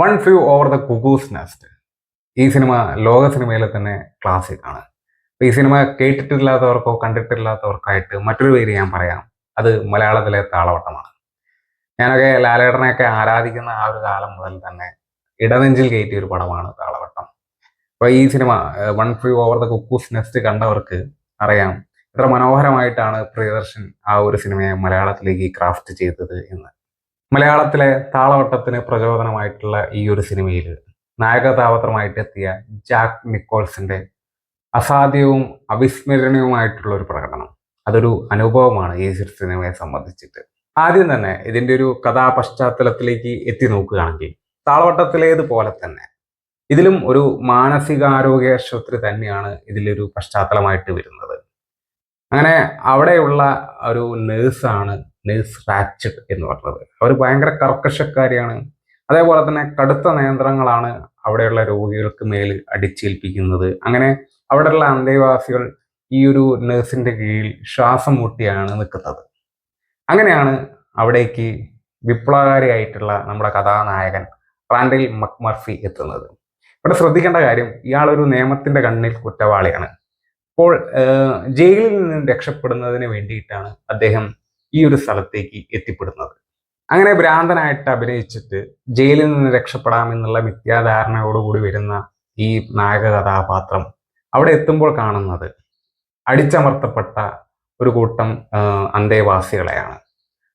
One flew over the cuckoo's nest ഈ cinema ലോക സിനിമയിലെ തന്നെ ക്ലാസിക് ആണ്. ഈ സിനിമ കേട്ടിട്ടില്ലാത്തവർക്കോ കണ്ടിട്ടില്ലാത്തവർക്കായിട്ട് മറ്റൊരു പേര് ഞാൻ പറയാം. അത് മലയാളത്തിലെ താളവട്ടമാണ്. ഞാനൊക്കെ ലാലേട്ടനെയൊക്കെ ആരാധിക്കുന്ന ആ ഒരു കാലം മുതൽ തന്നെ ഇടനെഞ്ചിൽ കയറ്റിയ ഒരു പടമാണ് താളവട്ടം. അപ്പൊ ഈ cinema one flew over the cuckoo's nest കണ്ടവർക്ക് അറിയാം. എത്ര മനോഹരമായിട്ടാണ് പ്രിയദർശൻ ആ ഒരു സിനിമയെ മലയാളത്തിലേക്ക് ക്രാഫ്റ്റ് ചെയ്തത് എന്ന്. മലയാളത്തിലെ താളവട്ടത്തിന് പ്രചോദനമായിട്ടുള്ള ഈ ഒരു സിനിമയിൽ നായകകഥാപാത്രമായിട്ട് എത്തിയ ജാക്ക് നിക്കോൾസിന്റെ അസാധ്യവും അവിസ്മരണീയവുമായിട്ടുള്ള ഒരു പ്രകടനം. അതൊരു അനുഭവമാണ് ഈ സിനിമയെ സംബന്ധിച്ചിട്ട്. ആദ്യം തന്നെ ഇതിന്റെ ഒരു കഥാപശ്ചാത്തലത്തിലേക്ക് എത്തി നോക്കുകയാണെങ്കിൽ താളവട്ടത്തിലേതുപോലെ തന്നെ ഇതിലും ഒരു മാനസികാരോഗ്യ ആശുപത്രി തന്നെയാണ് ഇതിലൊരു പശ്ചാത്തലമായിട്ട് വരുന്നത്. അങ്ങനെ അവിടെയുള്ള ഒരു നേഴ്സാണ് നേഴ്സ് റാച്ചഡ് എന്ന് പറഞ്ഞത്. അവർ ഭയങ്കര കർക്കശക്കാരിയാണ്. അതേപോലെ തന്നെ കടുത്ത നിയന്ത്രണങ്ങളാണ് അവിടെയുള്ള രോഗികൾക്ക് മേൽ അടിച്ചേൽപ്പിക്കുന്നത്. അങ്ങനെ അവിടെയുള്ള അന്തേവാസികൾ ഈ ഒരു നേഴ്സിന്റെ കീഴിൽ ശ്വാസം മുട്ടിയാണ് നിൽക്കുന്നത്. അങ്ങനെയാണ് അവിടേക്ക് വിപ്ലവകാരിയായിട്ടുള്ള നമ്മുടെ കഥാനായകൻ റാൻഡിൽ മക്മർഫി എത്തുന്നത്. ഇവിടെ ശ്രദ്ധിക്കേണ്ട കാര്യം ഇയാളൊരു നിയമത്തിന്റെ കണ്ണിൽ കുറ്റവാളിയാണ്. അപ്പോൾ ജയിലിൽ നിന്ന് രക്ഷപ്പെടുന്നതിന് വേണ്ടിയിട്ടാണ് അദ്ദേഹം ഈ ഒരു സ്ഥലത്തേക്ക് എത്തിപ്പെടുന്നത്. അങ്ങനെ ഭ്രാന്തനായിട്ട് അഭിനയിച്ചിട്ട് ജയിലിൽ നിന്ന് രക്ഷപ്പെടാമെന്നുള്ള മിഥ്യാധാരണയോടുകൂടി വരുന്ന ഈ നായക കഥാപാത്രം അവിടെ എത്തുമ്പോൾ കാണുന്നത് അടിച്ചമർത്തപ്പെട്ട ഒരു കൂട്ടം അന്തേവാസികളെയാണ്.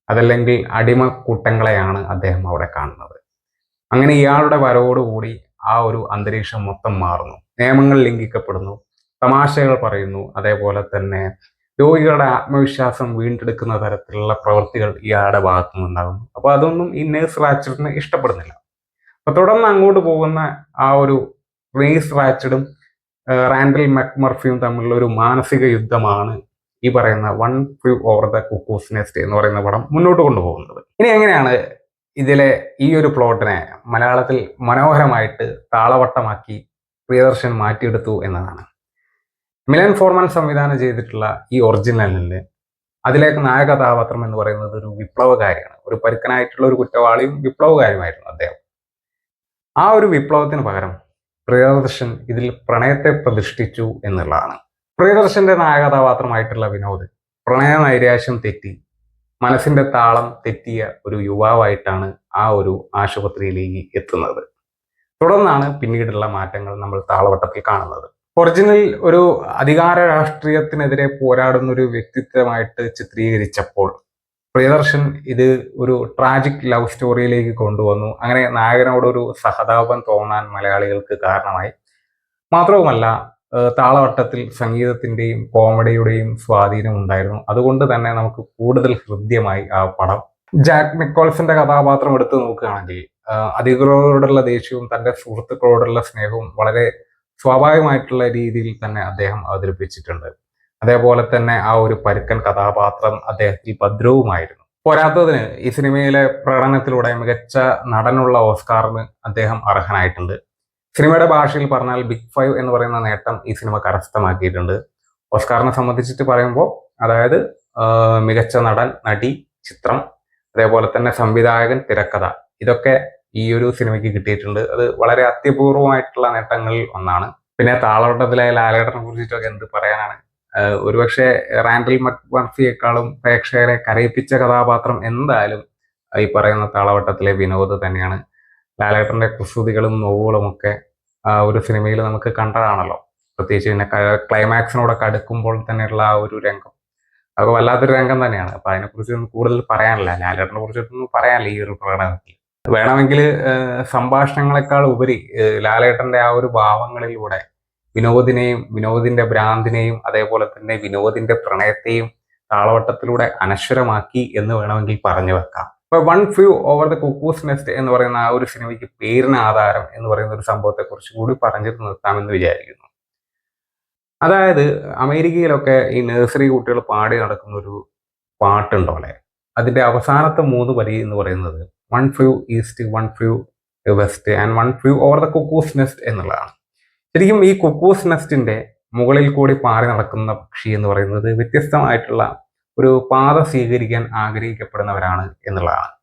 അതല്ലെങ്കിൽ അടിമ കൂട്ടങ്ങളെയാണ് അദ്ദേഹം അവിടെ കാണുന്നത്. അങ്ങനെ ഇയാളുടെ വരവോടുകൂടി ആ ഒരു അന്തരീക്ഷം മൊത്തം മാറുന്നു. നിയമങ്ങൾ ലംഘിക്കപ്പെടുന്നു. തമാശകൾ പറയുന്നു. അതേപോലെ തന്നെ രോഗികളുടെ ആത്മവിശ്വാസം വീണ്ടെടുക്കുന്ന തരത്തിലുള്ള പ്രവൃത്തികൾ ഇയാളുടെ ഭാഗത്തു നിന്നുണ്ടാകുന്നു അപ്പോൾ അതൊന്നും ഈ നേഴ്സ് റാച്ചഡിന് ഇഷ്ടപ്പെടുന്നില്ല. അപ്പൊ തുടർന്ന് അങ്ങോട്ട് പോകുന്ന ആ ഒരു നേഴ്സ് റാച്ചഡും റാൻഡൽ മക്മർഫിയും തമ്മിലുള്ള ഒരു മാനസിക യുദ്ധമാണ് ഈ പറയുന്ന one flew over the cuckoo's nest എന്ന് പറയുന്ന പടം മുന്നോട്ട് കൊണ്ടുപോകുന്നത്. ഇനി എങ്ങനെയാണ് ഇതിലെ ഈ ഒരു പ്ലോട്ടിനെ മലയാളത്തിൽ മനോഹരമായിട്ട് താളവട്ടമാക്കി പ്രിയദർശൻ മാറ്റിയെടുത്തു എന്നതാണ്? മിലൻ ഫോർമാൻ സംവിധാനം ചെയ്തിട്ടുള്ള ഈ ഒറിജിനലിൽ അതിലേക്ക് നായക കഥാപാത്രം എന്ന് പറയുന്നത് ഒരു വിപ്ലവകാരിയാണ്. ഒരു പരുക്കനായിട്ടുള്ള ഒരു കുറ്റവാളിയും വിപ്ലവകാരിയുമായിരുന്നു അദ്ദേഹം. ആ ഒരു വിപ്ലവത്തിന് പകരം പ്രിയദർശൻ ഇതിൽ പ്രണയത്തെ പ്രതിഷ്ഠിച്ചു എന്നുള്ളതാണ്. പ്രിയദർശന്റെ നായക കഥാപാത്രമായിട്ടുള്ള വിനോദ് പ്രണയ നൈരാശ്യം തെറ്റി മനസ്സിന്റെ താളം തെറ്റിയ ഒരു യുവാവായിട്ടാണ് ആ ഒരു ആശുപത്രിയിലേക്ക് എത്തുന്നത്. തുടർന്നാണ് പിന്നീടുള്ള മാറ്റങ്ങൾ നമ്മൾ താളവട്ടത്തിൽ കാണുന്നത്. ഒറിജിനൽ ഒരു അധികാര രാഷ്ട്രീയത്തിനെതിരെ പോരാടുന്ന ഒരു വ്യക്തിത്വമായിട്ട് ചിത്രീകരിച്ചപ്പോൾ പ്രിയദർശൻ ഇത് ഒരു ട്രാജിക് ലവ് സ്റ്റോറിയിലേക്ക് കൊണ്ടുവന്നു. അങ്ങനെ നായകനോടൊരു സഹതാപം തോന്നാൻ മലയാളികൾക്ക് കാരണമായി. മാത്രവുമല്ല താളവട്ടത്തിൽ സംഗീതത്തിന്റെയും കോമഡിയുടെയും സ്വാധീനം ഉണ്ടായിരുന്നു. അതുകൊണ്ട് തന്നെ നമുക്ക് കൂടുതൽ ഹൃദ്യമായി ആ പടം. ജാക്ക് നിക്കോൾസിന്റെ കഥാപാത്രം എടുത്തു നോക്കുകയാണെങ്കിൽ അധികൃതരോടുള്ള ദേഷ്യവും തന്റെ സുഹൃത്തുക്കളോടുള്ള സ്നേഹവും വളരെ സ്വാഭാവികമായിട്ടുള്ള രീതിയിൽ തന്നെ അദ്ദേഹം അവതരിപ്പിച്ചിട്ടുണ്ട്. അതേപോലെ തന്നെ ആ ഒരു പരുക്കൻ കഥാപാത്രം അദ്ദേഹത്തിൽ ഭദ്രവുമായിരുന്നു. പോരാത്തതിന് ഈ സിനിമയിലെ പ്രകടനത്തിലൂടെ മികച്ച നടനുള്ള ഓസ്കാറിന് അദ്ദേഹം അർഹനായിട്ടുണ്ട്. സിനിമയുടെ ഭാഷയിൽ പറഞ്ഞാൽ ബിഗ് ഫൈവ് എന്ന് പറയുന്ന നേട്ടം ഈ സിനിമ കരസ്ഥമാക്കിയിട്ടുണ്ട്. ഓസ്കാറിനെ സംബന്ധിച്ചിട്ട് പറയുമ്പോൾ അതായത് മികച്ച നടൻ നടി ചിത്രം അതേപോലെ തന്നെ സംവിധായകൻ തിരക്കഥ ഇതൊക്കെ ഈ ഒരു സിനിമയ്ക്ക് കിട്ടിയിട്ടുണ്ട്. അത് വളരെ അത്യപൂർവമായിട്ടുള്ള നേട്ടങ്ങളിൽ ഒന്നാണ്. പിന്നെ താളവട്ടത്തിലെ ലാലേട്ടനെ കുറിച്ചിട്ടൊക്കെ എന്ത് പറയാനാണ്? ഒരുപക്ഷെ റാൻഡൽ മക്മർഫിയെക്കാളും പ്രേക്ഷകരെ കരയിപ്പിച്ച കഥാപാത്രം എന്തായാലും ഈ പറയുന്ന താളവട്ടത്തിലെ വിനോദ് തന്നെയാണ്. ലാലേട്ടന്റെ കുസൃതികളും നോവുകളും ഒക്കെ ഒരു സിനിമയിൽ നമുക്ക് കണ്ടതാണല്ലോ. പ്രത്യേകിച്ച് പിന്നെ ക്ലൈമാക്സിനോടൊക്കെ അടുക്കുമ്പോൾ തന്നെയുള്ള ആ ഒരു രംഗം. അതൊക്കെ വല്ലാത്തൊരു രംഗം തന്നെയാണ്. അപ്പൊ അതിനെക്കുറിച്ച് കൂടുതൽ പറയാനില്ല. ലാലേട്ടനെ കുറിച്ചൊന്നും പറയാനില്ല ഈ ഒരു പ്രകടനത്തിൽ. വേണമെങ്കിൽ സംഭാഷണങ്ങളെക്കാൾ ഉപരി ലാലേട്ടന്റെ ആ ഒരു ഭാവങ്ങളിലൂടെ വിനോദിനെയും വിനോദിന്റെ ഭ്രാന്തിനെയും അതേപോലെ തന്നെ വിനോദിന്റെ പ്രണയത്തെയും താളവട്ടത്തിലൂടെ അനശ്വരമാക്കി എന്ന് വേണമെങ്കിൽ പറഞ്ഞു വെക്കാം. ഇപ്പൊ one flew over the cuckoo's nest എന്ന് പറയുന്ന ആ ഒരു സിനിമയ്ക്ക് പേരിന് ആധാരം എന്ന് പറയുന്ന ഒരു സംഭവത്തെ കുറിച്ച് കൂടി പറഞ്ഞിട്ട് നിർത്താമെന്ന് വിചാരിക്കുന്നു. അതായത് അമേരിക്കയിലൊക്കെ ഈ നഴ്സറി കുട്ടികൾ പാടി നടക്കുന്ന ഒരു പാട്ടുണ്ടോലെ അതിന്റെ അവസാനത്തെ മൂന്ന് വരി എന്ന് പറയുന്നത് one flew east one flew west and one flew over the cuckoo's nest എന്നുള്ളതാണ്. ശരിക്കും ഈ കുക്കൂസ് നെസ്റ്റിന്റെ മുകളിൽ കൂടി പാറി നടക്കുന്ന പക്ഷി എന്ന് പറയുന്നത് വ്യത്യസ്തമായിട്ടുള്ള ഒരു പാത സ്വീകരിക്കാൻ ആഗ്രഹിക്കപ്പെടുന്നവരാണ് എന്നുള്ളതാണ്.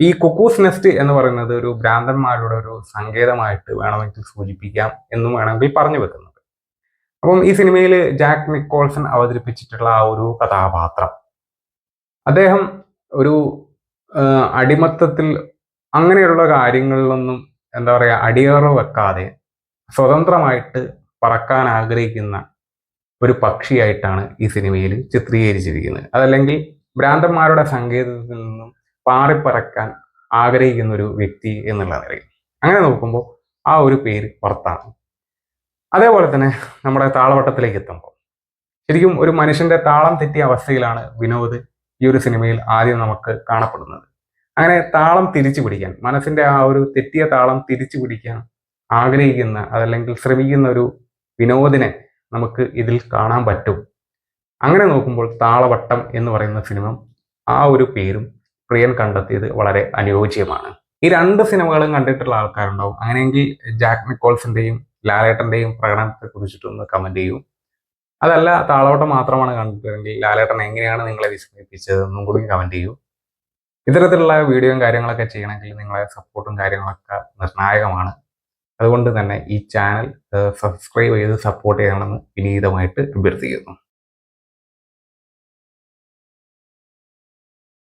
ഈ കുക്കൂസ് നെസ്റ്റ് എന്ന് പറയുന്നത് ഒരു ഭ്രാന്തന്മാരുടെ ഒരു സങ്കേതമായിട്ട് വേണമെങ്കിൽ സൂചിപ്പിക്കാം എന്നും വേണമെങ്കിൽ പറഞ്ഞു വെക്കുന്നത് അപ്പം ഈ സിനിമയിൽ ജാക്ക് നിക്കോൾസൺ അവതരിപ്പിച്ചിട്ടുള്ള ആ ഒരു കഥാപാത്രം. അദ്ദേഹം ഒരു അടിമത്തത്തിൽ അങ്ങനെയുള്ള കാര്യങ്ങളിലൊന്നും എന്താ പറയുക അടിയറ വെക്കാതെ സ്വതന്ത്രമായിട്ട് പറക്കാൻ ആഗ്രഹിക്കുന്ന ഒരു പക്ഷിയായിട്ടാണ് ഈ സിനിമയിൽ ചിത്രീകരിച്ചിരിക്കുന്നത്. അതല്ലെങ്കിൽ ഭ്രാന്തന്മാരുടെ സങ്കേതത്തിൽ നിന്നും പാറിപ്പറക്കാൻ ആഗ്രഹിക്കുന്ന ഒരു വ്യക്തി എന്നുള്ള നിലയിൽ. അങ്ങനെ നോക്കുമ്പോൾ ആ ഒരു പേര് പുറത്താണ് അതേപോലെ തന്നെ നമ്മുടെ താളവട്ടത്തിലേക്ക് എത്തുമ്പോൾ. ശരിക്കും ഒരു മനുഷ്യന്റെ താളം തെറ്റിയ അവസ്ഥയിലാണ് വിനോദ് ഈ ഒരു സിനിമയിൽ ആദ്യം നമുക്ക് കാണപ്പെടുന്നത്. അങ്ങനെ താളം തിരിച്ചു പിടിക്കാൻ മനസ്സിന്റെ ആ ഒരു തെറ്റിയ താളം തിരിച്ചു പിടിക്കാൻ ആഗ്രഹിക്കുന്ന അതല്ലെങ്കിൽ ശ്രമിക്കുന്ന ഒരു വിനോദിനെ നമുക്ക് ഇതിൽ കാണാൻ പറ്റും. അങ്ങനെ നോക്കുമ്പോൾ താളവട്ടം എന്ന് പറയുന്ന സിനിമ ആ ഒരു പേരും പ്രിയൻ കണ്ടെത്തിയത് വളരെ അനുയോജ്യമാണ്. ഈ രണ്ട് സിനിമകളും കണ്ടിട്ടുള്ള ആൾക്കാരുണ്ടാവും. അങ്ങനെയെങ്കിൽ ജാക്ക് നിക്കോൾസിന്റെയും ലാലേട്ടന്റെയും പ്രകടനത്തെ കുറിച്ചിട്ടൊന്ന് കമന്റ് ചെയ്യൂ. അതല്ല താളോട്ടം മാത്രമാണ് കണ്ടിട്ടുണ്ടെങ്കിൽ ലാലേട്ടൻ എങ്ങനെയാണ് നിങ്ങളെ വിസ്മയിപ്പിച്ചത് എന്നും കൂടി കമന്റ് ചെയ്യൂ. ഇത്തരത്തിലുള്ള വീഡിയോയും കാര്യങ്ങളൊക്കെ ചെയ്യണമെങ്കിൽ നിങ്ങളെ സപ്പോർട്ടും കാര്യങ്ങളൊക്കെ നിർണായകമാണ്. അതുകൊണ്ട് തന്നെ ഈ ചാനൽ സബ്സ്ക്രൈബ് ചെയ്ത് സപ്പോർട്ട് ചെയ്യണമെന്ന് വിനീതമായിട്ട് അഭ്യർത്ഥിക്കുന്നു.